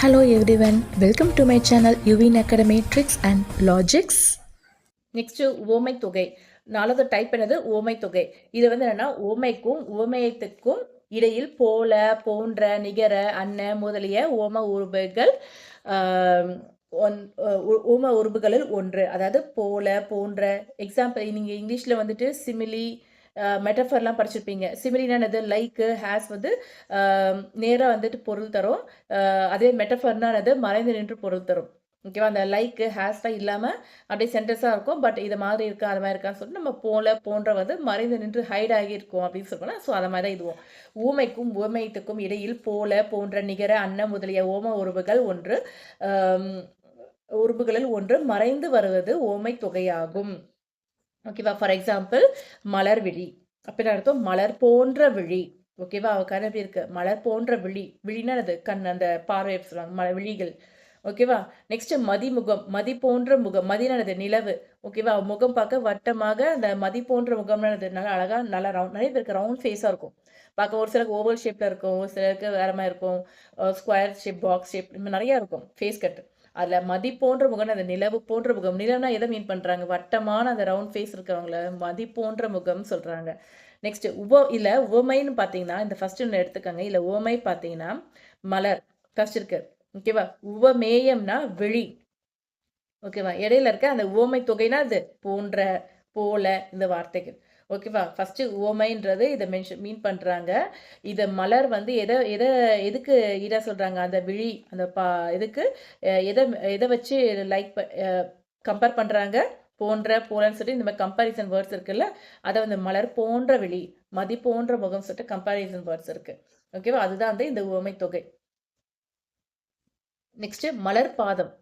Hello everyone welcome to my channel யுவின் academy tricks and logics next ஓமை தொகை நாலாவது type என்னது? ஓமை தொகை இது வந்து என்னென்னா ஓமைக்கும் ஓமையத்துக்கும் இடையில் போல போன்ற நிகர அன்ன முதலிய ஓம உருபைகள் ஒன்- ஓம உருபுகளில் ஒன்று. அதாவது போல போன்ற எக்ஸாம்பிள் நீங்கள் இங்கிலீஷில் வந்துட்டு சிமிலி மெட்டஃபர்லாம் படிச்சிருப்பீங்க. சிமிலினா என்னது? லைக்கு ஹேஸ் வந்து நேராக வந்துட்டு பொருள் தரும். அதே மெட்டஃபர்னானது மறைந்து நின்று பொருள் தரும். ஓகேவா அந்த லைக்கு ஹேஸ்லாம் இல்லாமல் அப்படியே சென்டென்ஸாக இருக்கும். பட் இது மாதிரி இருக்கா? அது மாதிரி இருக்கான்னு சொல்லிட்டு நம்ம போல போன்ற வந்து மறைந்து நின்று ஹைட் ஆகி இருக்கும் அப்படின்னு சொல்லணும் ஸோ அதை மாதிரி தான் இதுவும். ஊமைக்கும் ஊமையத்துக்கும் இடையில் போல போன்ற நிகர அன்ன முதலிய ஓம உறவுகள் ஒன்று உறுப்புகளில் ஒன்று மறைந்து வருவது ஓமை தொகையாகும். ஓகேவா ஃபார் எக்ஸாம்பிள் மலர் விழி. அப்படின்னு அர்த்தம்? மலர் போன்ற விழி. ஓகேவா அவ கனவு இருக்கு? மலர் போன்ற விழி. விழினா அது கண் அந்த பார்வை சொல்லுவாங்க. ம விழிகள். ஓகேவா நெக்ஸ்ட் மதிமுகம். மதி போன்ற முகம். மதினானது நிலவு. ஓகேவா அவ முகம் பார்க்க வட்டமாக அந்த மதி போன்ற முகம்னானது நல்லா அழகா நல்லா ரவுண்ட் நிறைய பேருக்கு ரவுண்ட் ஃபேஸாக இருக்கும். பார்க்க ஒரு சிலருக்கு ஓவல் ஷேப்ல இருக்கும். ஒரு சிலருக்கு வேற மாதிரி இருக்கும். ஸ்கொயர் ஷேப் பாக்ஸ் ஷேப் இந்த மாதிரி நிறைய இருக்கும். ஃபேஸ் கட்டு அதில் மதி போன்ற முகம் அந்த நிலவு போன்ற முகம் நிலவுனா எதை மீன் பண்ணுறாங்க வட்டமான அந்த ரவுண்ட் ஃபேஸ் இருக்கிறவங்கள மதி போன்ற முகம் சொல்கிறாங்க நெக்ஸ்ட் உவ இல்ல உவமைன்னு பார்த்தீங்கன்னா இந்த ஃபர்ஸ்ட் ஒன்று எடுத்துக்கோங்க. இல்லை உவமை பார்த்தீங்கன்னா மலர். ஃபர்ஸ்ட் இருக்கு. ஓகேவா உவமேயம்னா விழி ஓகேவா இடையில இருக்க அந்த உவமை தொகைனா அது போன்ற போல இந்த வார்த்தைகள். ஓகேவா ஃபஸ்ட்டு உவமைன்றது இதை மென்ஷன் மீன் பண்ணுறாங்க இதை மலர் வந்து எதை எதை எதுக்கு ஈடாக சொல்கிறாங்க அந்த விழி அந்த பா இதுக்கு எதை எதை வச்சு லைக் கம்பேர் பண்ணுறாங்க போன்ற போலன்னு சொல்லிட்டு இந்த மாதிரி கம்பாரிசன் வேர்ட்ஸ் இருக்குல்ல அதை வந்து மலர் போன்ற விழி மதி போன்ற முகம் சொல்லிட்டு கம்பாரிசன் வேர்ட்ஸ் இருக்குது ஓகேவா அதுதான் வந்து இந்த உவமை தொகை நெக்ஸ்ட்டு மலர் பாதம்.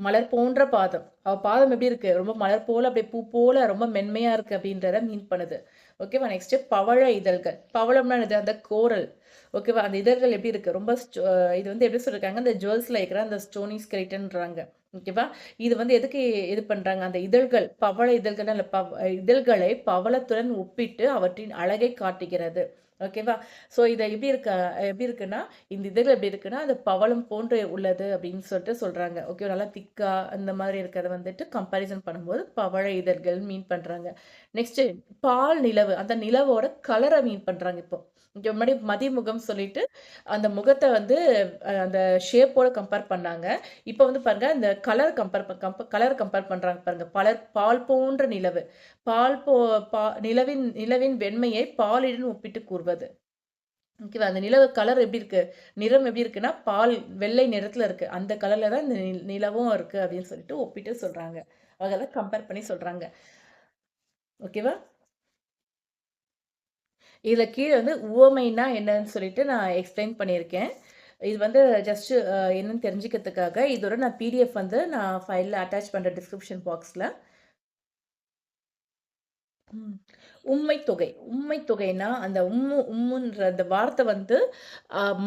மலர் போன்ற பாதம். அவ பாதம் எப்படி இருக்கு? ரொம்ப மலர் போல அப்படியே பூ போல ரொம்ப மென்மையா இருக்கு அப்படின்றத மீன் பண்ணுது. ஓகேவா நெக்ஸ்ட் பவழ இதழ்கள். பவளம்னா இது அந்த கோரல். ஓகேவா அந்த இதழ்கள் எப்படி இருக்கு? ரொம்ப ஸ்டோ- இது வந்து எப்படி சொல்லியிருக்காங்க அந்த ஜுவல்ஸ்ல இருக்கிற அந்த ஸ்டோனி ஸ்கெலிட்டன்றாங்க ஓகேவா இது வந்து எதுக்கு இது பண்றாங்க? அந்த இதழ்கள் பவள இதழ்கள் இல்லை பவ இதழ்களை பவளத்துடன் ஒப்பிட்டு அவற்றின் அழகை காட்டுகிறது. ஓகேவா ஸோ இதை எப்படி இருக்க எப்படி இருக்குன்னா இந்த இதில் எப்படி இருக்குன்னா அது பவளம் போன்று உள்ளது அப்படின்னு சொல்லிட்டு சொல்கிறாங்க ஓகே நல்லா திக்கா அந்த மாதிரி இருக்கிறத வந்துட்டு கம்பேரிசன் பண்ணும்போது பவழ இதழ்கள் மீன் பண்ணுறாங்க நெக்ஸ்ட்டு பால் நிலவு அந்த நிலவோட கலரை மீன் பண்ணுறாங்க இப்போ. இங்கே முன்னாடி மதிமுகம் சொல்லிட்டு அந்த முகத்தை வந்து அந்த ஷேப்போட கம்பேர் பண்ணாங்க. இப்போ வந்து பாருங்க அந்த கலர் கம்பேர் கலர் கம்பேர் பண்ணுறாங்க பாருங்கள் பலர் பால் போன்ற நிலவு. பால் போ பா நிலவின் நிலவின் வெண்மையை பாலிடன் ஒப்பிட்டு கூறுவது ஓகேவா அந்த நிலவு கலர் எப்படி இருக்கு? நிறம் எப்படி இருக்குன்னா பால் வெள்ளை நிறத்துல இருக்கு. அந்த கலர்ல தான் இந்த நிலவும் இருக்கு அப்படின்னு சொல்லிட்டு ஒப்பிட்டு சொல்றாங்க. அவங்க அதை கம்பேர் பண்ணி சொல்றாங்க. ஓகேவா இதுல கீழே வந்து உவமைனா என்னன்னு சொல்லிட்டு நான் எக்ஸ்பிளைன் பண்ணியிருக்கேன். இது வந்து ஜஸ்ட் என்னன்னு தெரிஞ்சுக்கிறதுக்காக இதோட நான் பிடிஎஃப் வந்து நான் ஃபைலில் அட்டாச் பண்ணுற டிஸ்கிரிப்ஷன் பாக்ஸில் உண்மை தொகை உண்மை தொகைனா அந்த உம்மு உம்முன்ற அந்த வார்த்தை வந்து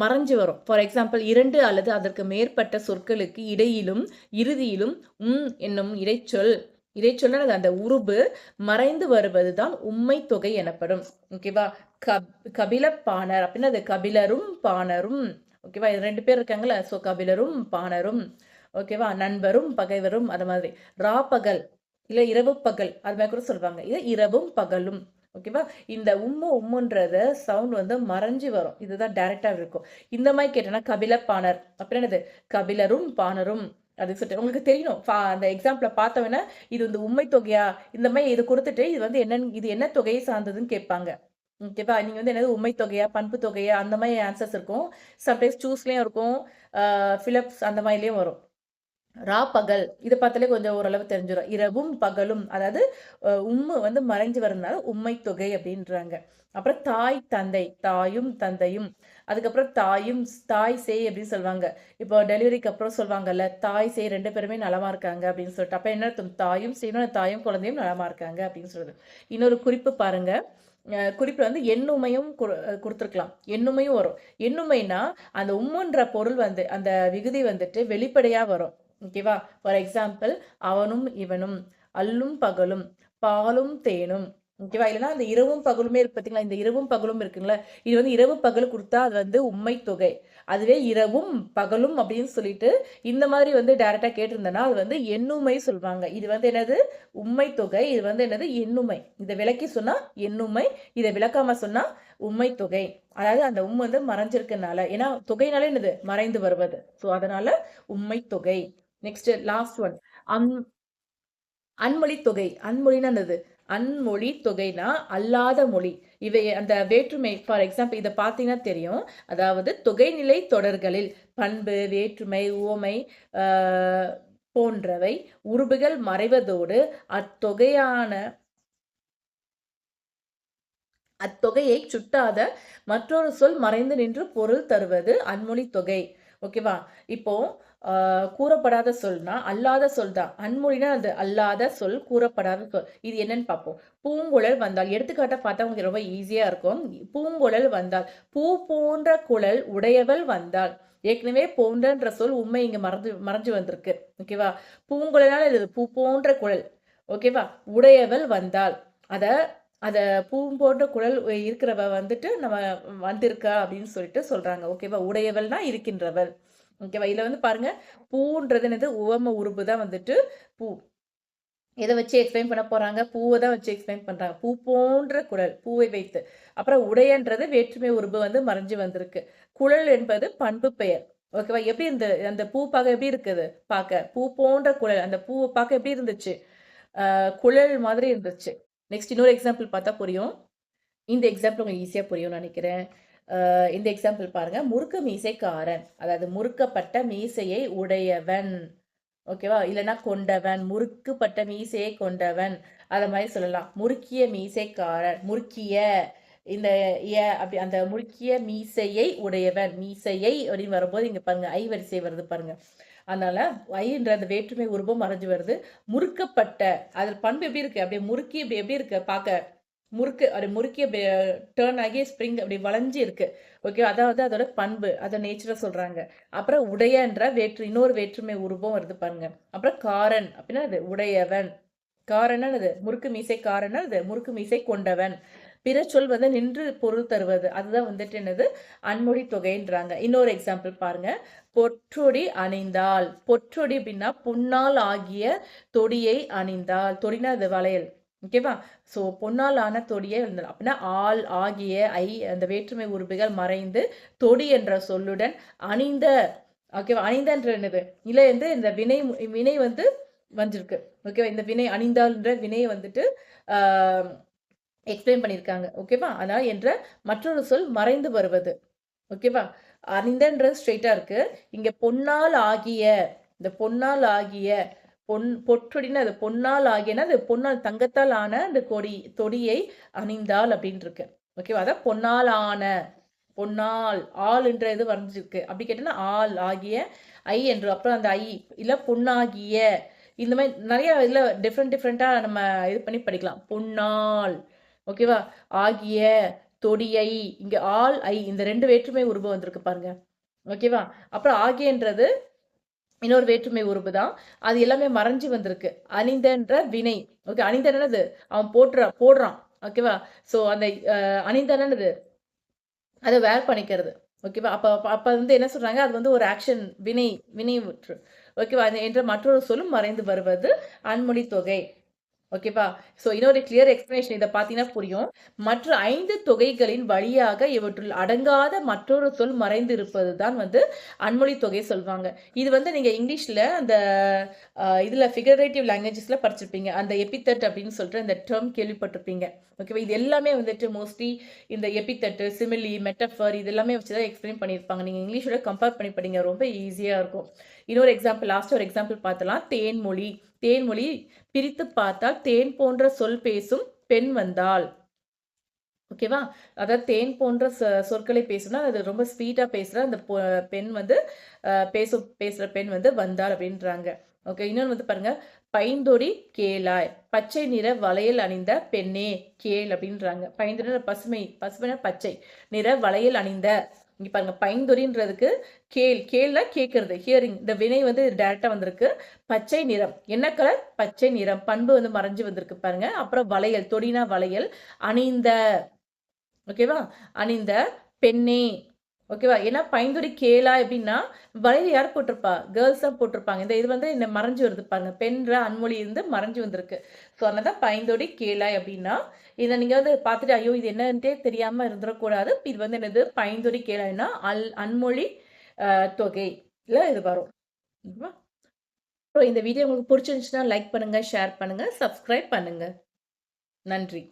மறைஞ்சு வரும். ஃபார் எக்ஸாம்பிள் இரண்டு அல்லது அதற்கு மேற்பட்ட சொற்களுக்கு இடையிலும் இறுதியிலும் உம் என்னும் இடைச்சொல் இடைச்சொல்னா அந்த உருபு மறைந்து வருவது தான் உண்மை தொகை எனப்படும் ஓகேவா கப் கபில பாணர் அப்படின்னா அது கபிலரும் பாணரும். ஓகேவா இது ரெண்டு பேர் இருக்காங்களா ஸோ கபிலரும் பாணரும். ஓகேவா நண்பரும் பகைவரும் அது மாதிரி. ராப்பகல் இல்ல இரவு பகல் அது மாதிரி கூட சொல்லுவாங்க. இது இரவும் பகலும் ஓகேவா இந்த உம்மு உம்முன்றத சவுண்ட் வந்து மறைஞ்சு வரும். இதுதான் டைரக்டா இருக்கும். இந்த மாதிரி கேட்டோன்னா கபில பாணர். அப்புறம் என்னது? கபிலரும் பாணரும். அது சொல்லிட்டு உங்களுக்கு தெரியணும் ஃபா- அந்த எக்ஸாம்பிள பார்த்தவொன்னே இது வந்து உண்மை தொகையா? இந்த மாதிரி இது கொடுத்துட்டு இது வந்து என்னன்னு இது என்ன தொகையை சார்ந்ததுன்னு கேட்பாங்க. ஓகேவா நீங்க வந்து என்னது? உண்மை தொகையா பண்பு தொகையா? அந்த மாதிரி ஆன்சர்ஸ் இருக்கும். சம்டைம்ஸ் சூஸ்லயும் இருக்கும். ஃபிலப்ஸ் அந்த மாதிரிலயும் வரும். ரா பகல். இதை பார்த்தாலே கொஞ்சம் ஓரளவு தெரிஞ்சிடும் இரவும் பகலும் அதாவது உம்மு வந்து மறைஞ்சு வரதுனால உம்மை தொகை அப்படின்றாங்க. அப்புறம் தாய் தந்தை தாயும் தந்தையும். அதுக்கப்புறம் தாயும் தாய் சேய் அப்படின்னு சொல்லுவாங்க. இப்போ டெலிவரிக்கு அப்புறம் சொல்லுவாங்கல்ல தாய் சேய் ரெண்டு பேருமே நலமா இருக்காங்க அப்படின்னு சொல்லிட்டு. அப்ப என்ன அர்த்தம்? தாயும் செய்யணும் தாயும் குழந்தையும் நலமா இருக்காங்க அப்படின்னு சொல்றது. இன்னொரு குறிப்பு பாருங்க. குறிப்பில் வந்து எண்ணுமையும் கொடுத்துருக்கலாம். எண்ணுமையும் வரும். எண்ணுமைனா அந்த உம்முன்ற பொருள் வந்து அந்த விகுதி வந்துட்டு வெளிப்படையாக வரும். ஓகேவா ஃபார் எக்ஸாம்பிள் அவனும் இவனும் அல்லும் பகலும் பாலும் தேனும். ஓகேவா இல்லைன்னா அந்த இரவும் பகலுமே இருக்கு பார்த்தீங்களா இந்த இரவும் பகலும் இருக்குங்களா இது வந்து இரவு பகல் கொடுத்தா அது வந்து உண்மை தொகை. அதுவே இரவும் பகலும் அப்படின்னு சொல்லிட்டு இந்த மாதிரி வந்து டேரெக்டாக கேட்டிருந்தேன்னா அது வந்து எண்ணுமை சொல்லுவாங்க இது வந்து என்னது? உண்மை தொகை. இது வந்து என்னது? எண்ணுமை. இதை விளக்கி சொன்னால் எண்ணுமை. இதை விளக்காம சொன்னால் உண்மை தொகை. அதாவது அந்த உண்மை வந்து மறைஞ்சிருக்கனால. ஏன்னா தொகைனாலே என்னது? மறைந்து வருவது. ஸோ அதனால உண்மை தொகை. நெக்ஸ்ட் லாஸ்ட் ஒன் அன் அன்மொழி தொகை. அன்மொழின்னு என்னது? அன்மொழி தொகைனா அல்லாத மொழி. இவை அந்த வேற்றுமை ஃபார் எக்ஸாம்பிள் இதை பார்த்தீங்கன்னா தெரியும். அதாவது தொகைநிலை தொடர்களில் பண்பு வேற்றுமை உவமை ஆஹ், போன்றவை உருபுகள் மறைவதோடு அத்தொகையான அத்தொகையை சுட்டாத மற்றொரு சொல் மறைந்து நின்று பொருள் தருவது அன்மொழி தொகை. ஓகேவா இப்போ கூறப்படாத சொல்னா அல்லாத சொல் தான். அன்மொழினா அது அல்லாத சொல் கூறப்படாத சொல். இது என்னன்னு பார்ப்போம். பூங்குழல் வந்தால் எடுத்துக்காட்ட பார்த்தா உங்களுக்கு ரொம்ப ஈஸியா இருக்கும். பூங்குழல் வந்தால் பூ போன்ற குழல் உடையவள் வந்தால் ஏற்கனவே போன்றன்ற சொல் உண்மை இங்க மறந்து மறைஞ்சு வந்திருக்கு. ஓகேவா பூங்குழலால் இது பூ போன்ற குழல். ஓகேவா உடையவள் வந்தாள் அத அத பூ போன்ற குழல் இருக்கிறவ வந்துட்டு நம்ம வந்திருக்கா அப்படின்னு சொல்லிட்டு சொல்றாங்க. ஓகேவா உடையவள்னா இருக்கின்றவள். ஓகேவா இதில் வந்து பாருங்கள் பூன்றது என்னது? உவம உறுப்பு தான் வந்துட்டு பூ. எதை வச்சு எக்ஸ்பிளைன் பண்ண போகிறாங்க பூவை தான் வச்சு எக்ஸ்பிளைன் பண்ணுறாங்க பூ போன்ற குழல் பூவை வைத்து. அப்புறம் உடையன்றது வேற்றுமை உருபு வந்து மறைஞ்சு வந்திருக்கு. குழல் என்பது பண்பு பெயர். ஓகேவா எப்படி இந்த அந்த பூ பார்க்க எப்படி இருக்குது? பார்க்க. பூ போன்ற குழல் அந்த பூவை பார்க்க எப்படி இருந்துச்சு? குழல் மாதிரி இருந்துச்சு. நெக்ஸ்ட் இன்னொரு எக்ஸாம்பிள் பார்த்தா புரியும். இந்த எக்ஸாம்பிள் உங்களுக்கு ஈஸியாக புரியும்னு நினைக்கிறேன். இந்த எக்ஸாம்பிள் பாருங்க. முறுக்கு மீசைக்காரன். அதாவது முறுக்கப்பட்ட மீசையை உடையவன். ஓகேவா இல்லைன்னா கொண்டவன். முறுக்குப்பட்ட மீசையை கொண்டவன். அத மாதிரி சொல்லலாம். முறுக்கிய மீசைக்காரன். முறுக்கிய இந்த ஏ அப்படி அந்த முறுக்கிய மீசையை உடையவன். மீசையை அப்படின்னு வரும்போது இங்க பாருங்க ஐ வரிசை வருது பாருங்க. அதனால ஐன்ற அந்த வேற்றுமை உருவம் மறைஞ்சு வருது. முறுக்கப்பட்ட அதில் பண்பு எப்படி இருக்கு? அப்படியே முறுக்கி இப்படி எப்படி இருக்கு? பார்க்க முறுக்கு அப்படி முறுக்கிய டேர்ன் ஆகி ஸ்ப்ரிங் அப்படி வளைஞ்சு இருக்கு. ஓகே அதாவது அதோட பண்பு அதை நேச்சரை சொல்றாங்க. அப்புறம் உடையன்ற வேற்று இன்னொரு வேற்றுமை உருவம் வருது பாருங்க. அப்புறம் காரன் அப்படின்னா அது உடையவன். காரன் அது முறுக்கு மீசை காரன் அது முறுக்கு மீசை கொண்டவன். பிற சொல் வந்து நின்று பொருள் தருவது. அதுதான் வந்துட்டு என்னது? அன்மொழி தொகைன்றாங்க. இன்னொரு எக்ஸாம்பிள் பாருங்க. பொற்றொடி அணிந்தால். பொற்றொடி அப்படின்னா புன்னால் ஆகிய தொடியை அணிந்தால். தொடினா அது வளையல். ஓகேவா? ஸோ பொன்னால் ஆன தொடியே இருந்தது அப்படின்னா ஆள் ஆகிய ஐ அந்த வேற்றுமை உறுப்புகள் மறைந்து தொடி என்ற சொல்லுடன் அணிந்த ஓகேவா? அணிந்தன்ற என்னது? இல்லை வந்து இந்த வினை வினை வந்து வந்திருக்கு. ஓகேவா? இந்த வினை அணிந்தால்ன்ற வினையை வந்துட்டு எக்ஸ்பிளைன் பண்ணியிருக்காங்க. ஓகேவா? அதனால் என்ற மற்றொரு சொல் மறைந்து வருவது. ஓகேவா? அணிந்தன்றது ஸ்ட்ரெயிட்டாக இருக்குது இங்கே பொன்னால் ஆகிய இந்த பொன்னால் ஆகிய பொன் பொற்றொடின்னு அது பொன்னால் ஆகியன அது பொன்னால் தங்கத்தால் ஆன அந்த கொடி தொடியை அணிந்தால் அப்படின்னு இருக்கு ஓகேவா அதான் பொன்னால் ஆன பொன்னால் ஆள் என்ற இது வரைஞ்சிருக்கு. அப்படி கேட்டோன்னா ஆள் ஆகிய ஐ என்று அப்புறம் அந்த ஐ இல்ல பொன்னாகிய இந்த மாதிரி நிறைய இதுல டிஃப்ரெண்ட் டிஃப்ரெண்ட்டாக நம்ம இது பண்ணி படிக்கலாம். பொன்னால் ஓகேவா ஆகிய தொடியை இங்க ஆள் ஐ இந்த ரெண்டு வேற்றுமை உருவம் வந்திருக்கு பாருங்க. ஓகேவா அப்புறம் ஆகியன்றது இன்னொரு வேற்றுமை உருவு தான் அது எல்லாமே மறைஞ்சு வந்திருக்கு. அணிந்தன்ற வினை. ஓகே அணிந்தனது அவன் போட்டுற போடுறான். ஓகேவா ஸோ அந்த அணிந்தனது அதை வேர் பண்ணிக்கிறது ஓகேவா அப்போ அப்போ வந்து என்ன சொல்றாங்க? அது வந்து ஒரு ஆக்ஷன் வினை வினை ஓகேவா அது என்ற மற்றொரு சொல்லும் மறைந்து வருவது அன்மொழி தொகை. ஓகேவா? ஸோ இன்னொரு கிளியர் எக்ஸ்பிளனேஷன் இதை பார்த்தீங்கன்னா புரியும். மற்ற ஐந்து தொகைகளின் வழியாக இவற்றுள் அடங்காத மற்றொரு சொல் மறைந்து இருப்பது தான் வந்து அன்மொழி தொகை சொல்லுவாங்க இது வந்து நீங்கள் இங்கிலீஷில் அந்த இதில் ஃபிகரேட்டிவ் லாங்குவேஜஸில் படிச்சிருப்பீங்க. அந்த எபித்தட் அப்படின்னு சொல்லிட்டு அந்த டேர்ம் கேள்விப்பட்டிருப்பீங்க. ஓகேவா இது எல்லாமே வந்துட்டு மோஸ்ட்லி இந்த எபித்தட்டு சிமிலி மெட்டஃபர் இது எல்லாமே வச்சு தான் எக்ஸ்பிளைன் பண்ணியிருப்பாங்க. நீங்கள் இங்கிலீஷோட கம்பேர் பண்ணி படிங்க. ரொம்ப ஈஸியாக இருக்கும். இன்னொரு எக்ஸாம்பிள் லாஸ்ட் ஒரு எக்ஸாம்பிள் பார்த்தலாம் தேன்மொழி. தேன்மொழி பிரித்து பார்த்தால் தேன் போன்ற சொல் பேசும் பெண் வந்தாள். ஓகேவா அதாவது தேன் போன்ற சொ- சொற்களை பேசுனா அது ரொம்ப ஸ்வீட்டாக பேசுகிற அந்த பொ- பெண் வந்து பேசும் பேசுகிற பெண் வந்து வந்தாள் அப்படின்றாங்க. ஓகே இன்னொன்று வந்து பாருங்க. பைந்தொடி கேளாய். பச்சை நிற வளையல் அணிந்த பெண்ணே கேள் அப்படின்றாங்க. பைந்தொடி பசுமை பசுமைனா பச்சை. நிற வளையல் அணிந்த இங்கே பாருங்க பைந்துரின்றதுக்கு கேள் கேள்னா கேட்கறது ஹியரிங் இந்த வினை வந்து டேரெக்டாக வந்திருக்கு. பச்சை நிறம். என்ன கலர் பச்சை நிறம். பண்பு வந்து மறைஞ்சு வந்திருக்கு பாருங்க. அப்புறம் வளையல் தொடினா வளையல். அணிந்த ஓகேவா அணிந்த பெண்ணே. ஓகேவா? ஏன்னா பைந்தொடி கேளா எப்படின்னா வளையல் யார் போட்டிருப்பா? கேர்ள்ஸ் தான் போட்டிருப்பாங்க. இந்த இது வந்து என்ன மறைஞ்சு வருது பாருங்க. பெண்ற அன்மொழி இருந்து மறைஞ்சு வந்திருக்கு. ஸோ அதனால தான் பைந்தொடி கேளாய் அப்படின்னா இதை நீங்கள் வந்து பார்த்துட்டு ஐயோ இது என்னன்ட்டே தெரியாமல் இருந்துடக்கூடாது. இது வந்து என்னது? பைந்தொடி கேளாய்னா அல் அன்மொழி தொகையில் இது வரும். அப்புறம் இந்த வீடியோ உங்களுக்கு பிடிச்சிருந்துச்சுன்னா லைக் பண்ணுங்கள் ஷேர் பண்ணுங்கள் சப்ஸ்கிரைப் பண்ணுங்கள் நன்றி.